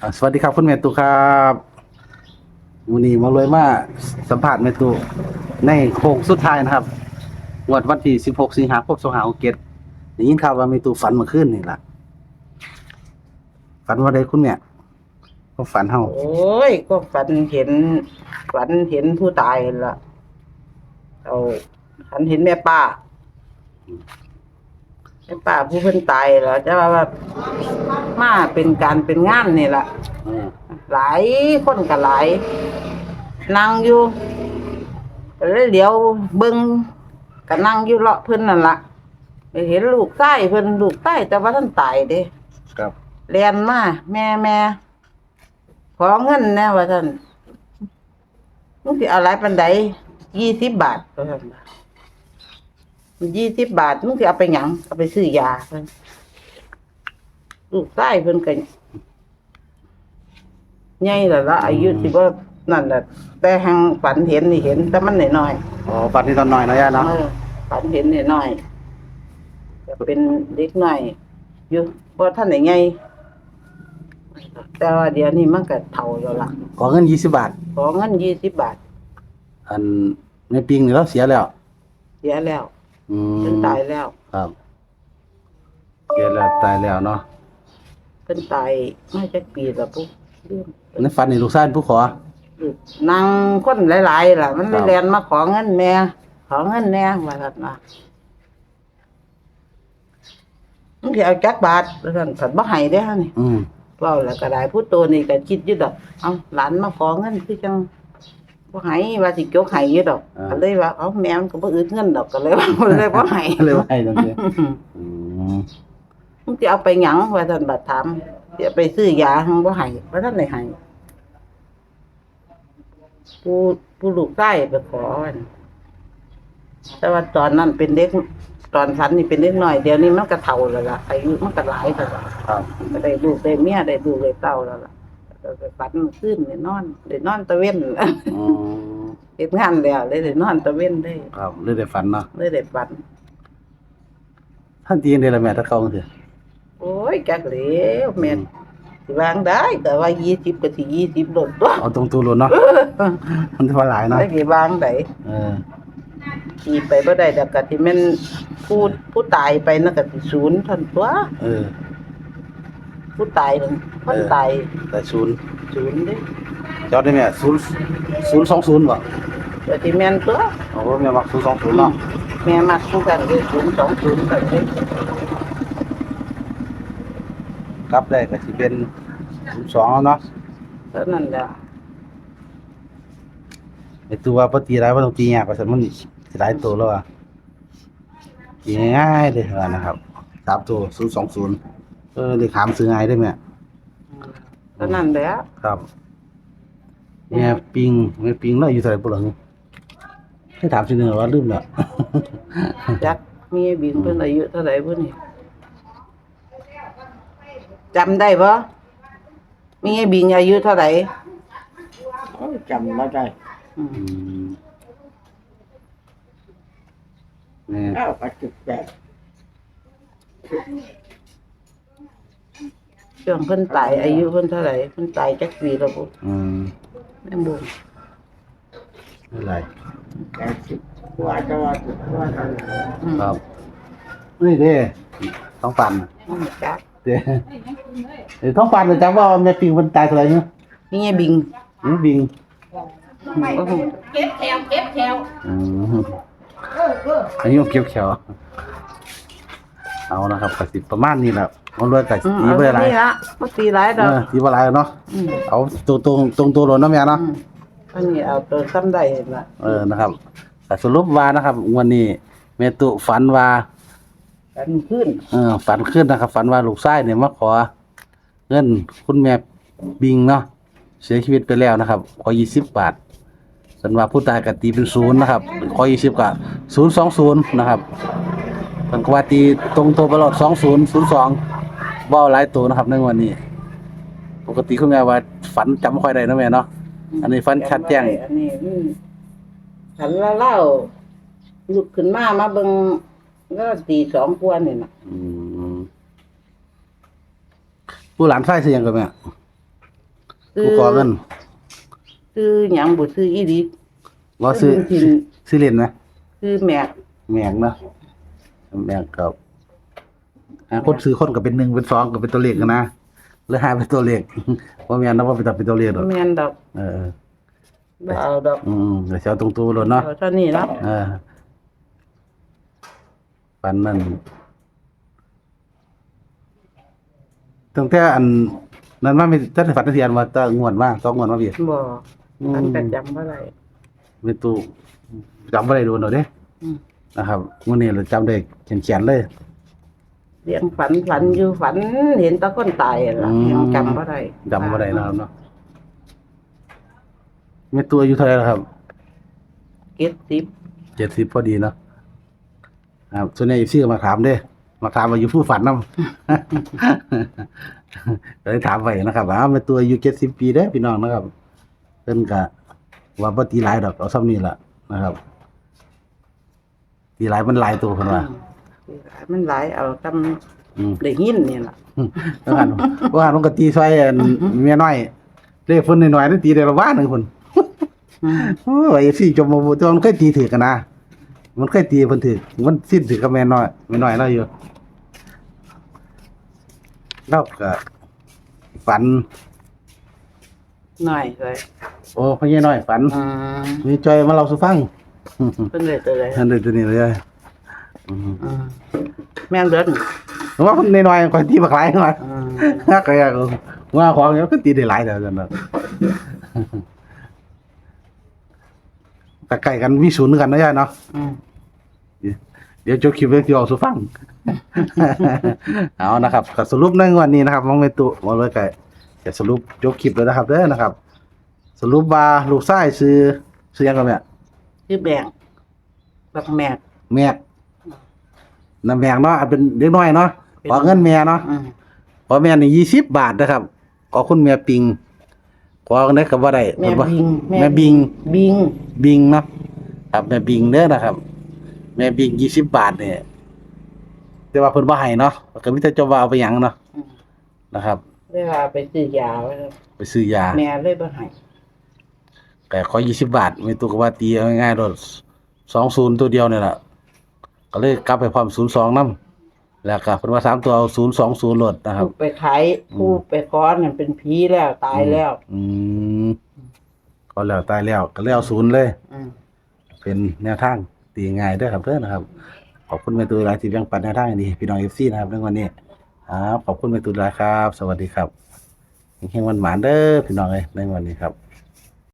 อ่าสวัสดีครับคุณแม่ตุครับวันนี้มาเลยมาสัมภาษณ์แม่ตุในโค้งสุดท้ายนะครับงวดวันที่ 16 สิงหาคม2567ได้ยินข่าวว่าแม่ตุฝันเมื่อคืนนี่ล่ะฝันว่าได้คุณแม่ก็ฝันเฮาโอ้ย ก็ฝันเห็น ฝันเห็นผู้ตายล่ะเอาฝันเห็นแม่ป้า แม่ป้าผู้เพิ่นตายแล้วจะว่าว่ามาเป็นการเป็นงานนี่ล่ะเออหลายคนก็หลายนั่งอยู่ก็เลยเดี๋ยวเบิ่งก็นั่งอยู่เลาะเพิ่นนั่นล่ะไปเห็นลูกใต้เพิ่นลูกใต้แต่ว่าท่านตายเด้ครับเรียนมาแม่แม่ขอเงินแน่ว่าท่านมึงสิเอาหลายปันใดยี่สิบบาทว่าท่าน ยี่สิบบาทมึงสิเอาไปหยังเอาไปซื้อยาเพิ่นลูกใต้เพิ่นก็ใหญ่แล้วละอายุสิบ่นั่นแหละแต่หังฝันเห็นนี่เห็น แต่มันน้อยอ๋อฝันที่ตอนน้อยเนาะย่าๆเนาะเออฝันเห็นน้อยๆก็เป็นเด็กน้อยอยู่บ่ท่านไหนใหญ่แต่ว่าเดี๋ยวนี้มันก็เฒ่าแล้วล่ะขอเงิน20บาท ขอเงินยี่สิบบาท อันในปิงนี่เราเสียแล้ว เสียแล้ว อืมเพิ่นตายแล้วครับเสียแล้วตายแล้วเนาะเพิ่นตายมาจากปีละปุ๊บลืมในฝันนี่ลูกชายเป็นผู้ขอ นางคนหลายๆล่ะ มันครัเลยบเรียนมาขอเงินแม่ขอเงินแน่ว่าซั่นว่ามึงสิเอาจักบาทว่าซั่นเพิ่นบ่ให้เด้อนี่ อืม เว้าแล้วก็ได้ผู้โตนี่ก็คิดอยู่ดอก เอ้าหลานมาขอเงินคือจัง บ่ให้ว่าสิจกให้อยู่ดอกก็เลยว่าเอ้าแม่มันก็บ่อึดเงินดอกก็เลยว่าเลยบ่ให้เลยว่าให้จังซี่อืมมึงจะเอาไปหยังว่าท่านบัดถามจะไปซื้อยาหังบ่ให้ว่าท่านได้ให้ผู้ผู้ลูกใต้ไปขออันแต่ว่าตอนนั้นเป็นเด็ก ตอนฝันนี่เป็นเด็กน้อยเดี๋ยวนี้มันก็เฒ่าแล้วล่ะอายุมันก็หลายแล้วล่ะครับก็ได้ลูกได้เมียได้ลูกได้เต้าแล้วล่ะ ก็ไปฝันขึ้นได้นอนได้นอนตะเว้นอืมเฮ็ดงานแล้วเลยได้นอนตะเว้นได้ครับเลยได้ฝันเนาะเลยได้ฝันท่านตีนได้ละแม่ถ้าเขาจังซี่โอ้ยจักเหลวแม่นสิวางได้แต่ว่า20ก็สิ20ลดตัวเอาตรงตัวโลนเนาะมันสิว่าหลายเนาะได้กี่วางได้เออขี่ไปบ่ได้แต่ก็ที่แม่นผู้ผู้ตายไปนั่นก็สิศูนย์ท่านตัวเออ ผู้ตายนั่นคนตายแต่ศูนย์ศูนย์เด้จอดได้แม่ศูนย์ศูนย์สองศูนย์บ่แต่ที่แม่นตัวโอ้แม่มักศูนย์สองศูนย์เนาะแม่มักคู่กันเลยศูนย์สองศูนย์กันเลยกลับได้ก็สิเป็นศูนย์สองเนาะเท่านั้นแหละไอ้ตัวว่าบ่ตีหลายบ่ต้องตียากว่าซั่นมันสิหลายตัวแล้วอะตีง่ายๆเลยว่านะครับสามตัว020เอ อเลขหามซื้อง่ายได้แม่เท่านั้นแหละครับแม่ปิงแม่ปิงแล้วอยู่เท่าไหร่บ่ล่ะให้ถามสิเนึงว่าลืมแล้ว จักมีบินเพิ่นอายุเท่าไหร่พุ่นนี่จำได้บ่มีบินอายุเท่าไหร่โอ้ยจำไม่ได้อืมอืมแม่เก้าแปดสิบแปด ช่วงเพิ่นตายอายุเพิ่นเท่าไหร่เพิ่นตายจักปีแล้วพุ่นอืมแม่บุญอะไรแปดสิบกว่าจะว่าสิบกว่าจะอืมครับนี่เด้ต้องปั่นอืมจักเด้เดี๋ยวต้องปั่นเลยจังว่าแม่ปิงมันตายเท่าไหร่เนี่ยมีไงบิงนี่บิงโอ้โหเก็บแถวเก็บแถวอืมอันนี้ผมเก็บเขียวเอานะครับกสิประมาณนี้แหละ มันรวยกับอืมตีเอาไปอะไรนี่ละบ่ตีหลายดเออกอตีไปอะไรเนาะอืมเอาตัวตรงตรงตัวหล่นเนาะแม่เนาะ อืมอันนี้เอาตัวซ้ำได้เห็นละเออ นะครับแต่สรุปว่านะครับวันนี้แม่ตุฝันว่า กันขึ้นเออ ฝันขึ้นนะครับ ฝันว่าลูกชายเนี่ยมาขอ เงินคุณแม่บิงเนาะ เสียชีวิตไปแล้วนะครับ ขอยี่สิบบาทสันว่าผู้ตายกตีเป็นศูนย์นะครับ ขอยี่สิบกับศูนย์สองศูนย์นะครับเพิ่นก็ว่าตีตรงตัวตลอดสองศูนย์ศูนย์สอง ว่าหลายตัวนะครับในวันนี้ ปกติคุณแม่ว่าฝันจำไม่ค่อยได้เนาะแม่เนาะอันนี้ฝันชัดแจ้งอันนี้อืมขันละเล่าลุกขึ้นมามาเบิ่งก็ตีสองกวนนี่น่ะอืมผู้หลานไฟเสียงกันแม่ผู้ขอเงินซื้อหยังบ่ซื้ออีหลีว่าซื้อจริงซื้อเล่นนะซื้อแม็กแมงเนาะแมงกับ หาคนซื้อคนก็เป็นหนึ่งเป็นสองก็เป็นตัวเลขกันนะหรือหาเป็นตัวเลขว่าแม่นนะว่าเป็นตัวเป็นตัวเลขดอกแม่นดอกเออบ่เอาดอกอืมเดี๋ยวสิเช้าตรงตัวเลยเนาะเอาเท่านี้เนาะเออปันนั่นตั้งแต่อันนั้นมามีตั้งแต่ฝันเทียนมาตั้งงวดมาต้องงวดมาเบียดบ่อืมอันก็จำบ่ได้เป็นตู้จำไม่ได้โดนหรอกเด้อืมนะครับวันนี้เราจำได้เขียนๆเลย เลี้ยงฝันฝันอยู่ฝันเห็นแตะคนตายอะล่ะอืม ยังจำบ่ได้จำไม่ได้นะครับเนาะไม่ตัวอายุเท่าไหรแล้วครับเก็ดสิบเจ็ดสิบพอดีเนาะครับส่วนใหญ่ชื่อมาถามเด้ มาถามว่าอยู่ผู้ฝันนำก็เลยถามไปนะครับอ้าวเป็นตัวอายุเจ็ดสิบปีเด้อพี่น้องนะครับเพิ่นกะว่าบ่ตีหลายดอกเอาซ้ำนี่ล่ะนะครับตีหลายมันหลายตัวเพิ่นว่าอื มมันหลายเอาตำอืมได้ยินนี่ล่ะว่าหันว่าหันมันก็ตีซอยอันเมียน้อยเลขเพิ่นน้อยๆนั่นตีได้ละว่าหนึงพุ่นอืมโอ้ยสิจมบ่ตัวมันเคยตีถือกันนะ มันเคยตีเพิ่นถือมันสิ้นถือกับแม่น้อยแม่น้อยเราอยู่เราก็ฝัน หน่อยเลยโอ้พ่อใหญ่น้อยฝันอืมมีจอยมาเล่าสู่ฟัง เพิ่นเลยตัวเลยอันเดียวตัวนี้เลยอืมอืม แม่นเด้อเพราะว่าคนน้อยๆก็ตีบักหลายมาอืมฮักก็อยากว่าของเนี้ยก็ตีได้หลายแต่จังนั้นแต่ไก่กันมีศูนย์กันนะยายเนาะอืมเดี๋ยวจบคลิปเรื่องที่ออกสู่ฟัง เอานะครับก็สรุปในวันนี้นะครับมองไปตุมองเลยไก่จะสรุปจบคลิปแล้วนะครับเด้อนะครับ สรุปว่าลูกชายซื้อซื้อหยังกันแม่ชื่อแบ่งบักแมกแม่ น้ำแมงเนาะอะเป็นเด็กน้อยเนาะขอเงินแม่เนาะอืมขอแม่นี่ยี่สิบบาทนะครับขอคุณแม่ปิงขอกันได้กับว่าได้แม่บิงแม่บิง บิงบิงเนาะครับแม่บิงเด้อนะครับ แม่บิงยี่สิบบาทเนี่ยแต่ว่าเพิ่นบ่ให้เนาะก็มีแต่เจะว่าเอาไปหยังเนาะอืมนะครับ เวลาไปซื้อยาไว้แล้วไปซื้อยาแม่เลยบ่ให้แต่ขอยี่สิบบาทไม่ตัวก็ว่าตีเอาง่ายๆโดดสองศูนย์ตัวเดียวเนี่ยแหละ ก็เลยกลับไปพร้อมศูนย์สองน้ำแล้วก็เพิ่นว่าสามตัวเอาศูนย์สองศูนย์โหลดนะครับ ผู้ไปขายผู้ไปค้อนนั่นเป็นผีแล้วตายแล้ว อืมก็แล้วตายแล้วก็เลยเอาศูนย์เลย อืมเป็นแนวทางตีง่ายเด้อครับเด้อนะครับ ขอบคุณแม่ตูนหลายที่ยังปันแนวทางดีพี่น้องเอฟซีนะครับในวันนี้ครับขอบคุณแม่ตูนหลายครับ สวัสดีครับเฮงๆวันหมานเด้อพี่น้องเอ้ยในวันนี้ครับ